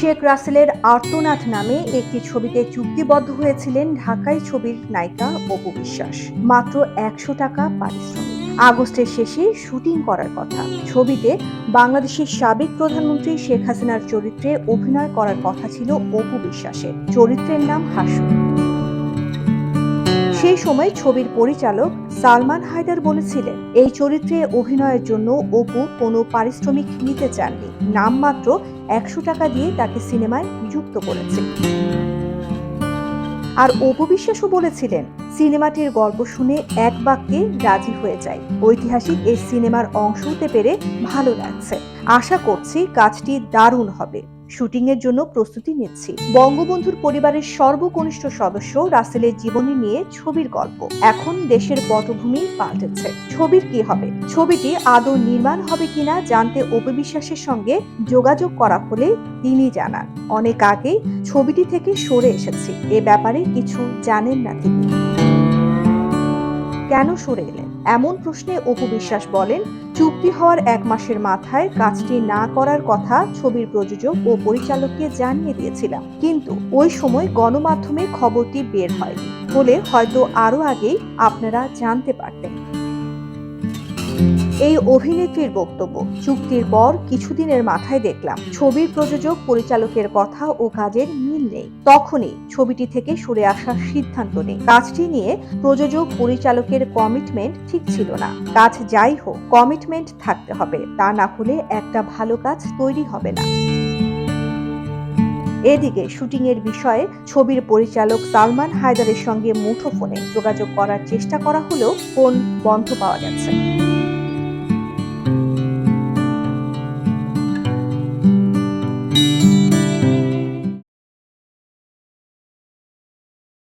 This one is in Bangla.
শেখ রাসেলের আর্তনাথ নামে একটি ছবিতে চুক্তিবদ্ধ হয়েছিলেন ঢাকাই ছবির নায়িকা অপু বিশ্বাস। মাত্র একশো টাকা পারিশ্রমিক। আগস্টের শেষে শুটিং করার কথা। ছবিতে বাংলাদেশের সাবেক প্রধানমন্ত্রী শেখ হাসিনার চরিত্রে অভিনয় করার কথা ছিল অপু বিশ্বাসের। চরিত্রের নাম হাসু। সেই সময় ছবির পরিচালক সালমান হায়দার বলেছিলেন, এই চরিত্রে অভিনয়ের জন্য অপু কোনো পারিশ্রমিক নিতে চাননি। নামমাত্র একশো টাকা দিয়ে তাকে সিনেমায় যুক্ত করেছে। আর অপু বিশ্বাসও বলেছিলেন, সিনেমাটির গল্প শুনে এক বাক্যে রাজি হয়ে যায়। ঐতিহাসিক এই সিনেমার অংশ হতে পেরে ভালো লাগছে। আশা করছি কাজটি দারুণ হবে। শুটিং এর জন্য প্রস্তুতি নিচ্ছি। বঙ্গবন্ধুর পরিবারের সর্বকনিষ্ঠ সদস্য রাসেলের জীবনী নিয়ে ছবির গল্প। এখন দেশের পটভূমি পাল্টেছে। ছবির কি হবে? ছবিটি আদৌ নির্মাণ হবে কিনা জানতে অপবিশ্বাসের সঙ্গে যোগাযোগ করা হলে তিনি জানান, অনেক আগেই ছবিটি থেকে সরে এসেছি। এ ব্যাপারে কিছু জানেন না তিনি। কেন সরে এলেন? এমন প্রশ্নে অপু বিশ্বাস বলেন, চুক্তি হওয়ার এক মাসের মাথায় কাজটি না করার কথা ছবির প্রযোজক ও পরিচালককে জানিয়ে দিয়েছিলাম। কিন্তু ওই সময় গণমাধ্যমে খবরটি বের হয় বলে হয়তো আরও আগেই আপনারা জানতে পারতেন। এই অভিনেত্রীর বক্তব্য। চুক্তির পর কিছুদিনের মাথায় দেখলাম, ছবির প্রযোজক, পরিচালকের কথা ও কাজের মিল নেই। তখনই ছবিটি থেকে সরে আসার সিদ্ধান্ত নেই। কাজটি নিয়ে প্রযোজক, পরিচালকের কমিটমেন্ট ঠিক ছিল না। কাজ যাই হোক কমিটমেন্ট থাকতে হবে। তা না হলে একটা ভালো কাজ তৈরি হবে না। এদিকে শুটিং এর বিষয়ে ছবির পরিচালক সালমান হায়দারের সঙ্গে মুঠোফোনে যোগাযোগ করার চেষ্টা করা হলেও ফোন বন্ধ পাওয়া গেছে।